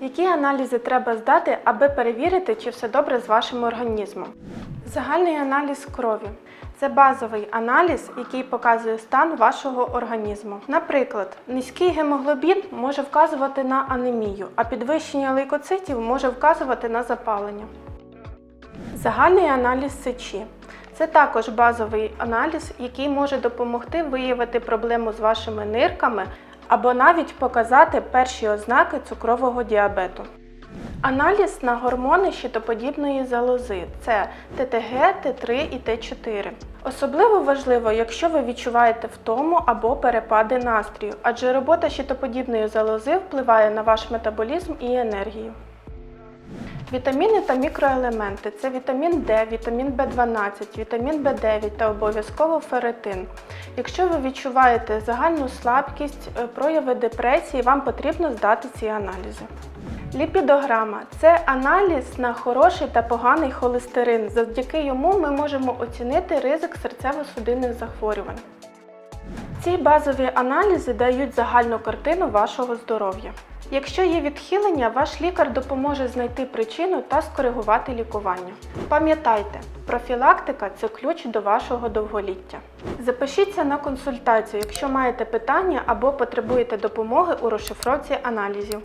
Які аналізи треба здати, аби перевірити, чи все добре з вашим організмом? Загальний аналіз крові це базовий аналіз, який показує стан вашого організму. Наприклад, низький гемоглобін може вказувати на анемію, а підвищення лейкоцитів може вказувати на запалення. Загальний аналіз сечі. Це також базовий аналіз, який може допомогти виявити проблему з вашими нирками або навіть показати перші ознаки цукрового діабету. Аналіз на гормони щитоподібної залози це ТТГ, Т3 і Т4. Особливо важливо, якщо ви відчуваєте втому або перепади настрію, адже робота щитоподібної залози впливає на ваш метаболізм і енергію. Вітаміни та мікроелементи це вітамін Д, вітамін В12, вітамін В9 та обов'язково ферритин. Якщо ви відчуваєте загальну слабкість, е, прояви депресії, вам потрібно здати ці аналізи. Ліпідограма це аналіз на хороший та поганий холестерин. Завдяки йому ми можемо оцінити ризик серцево-судинних захворювань. Ці базові аналізи дають загальну картину вашого здоров'я. Якщо є відхилення, ваш лікар допоможе знайти причину та скоригувати лікування. Пам'ятайте, профілактика це ключ до вашого довголіття. Запишіться на консультацію, якщо маєте питання або потребуєте допомоги у розшифровці аналізів.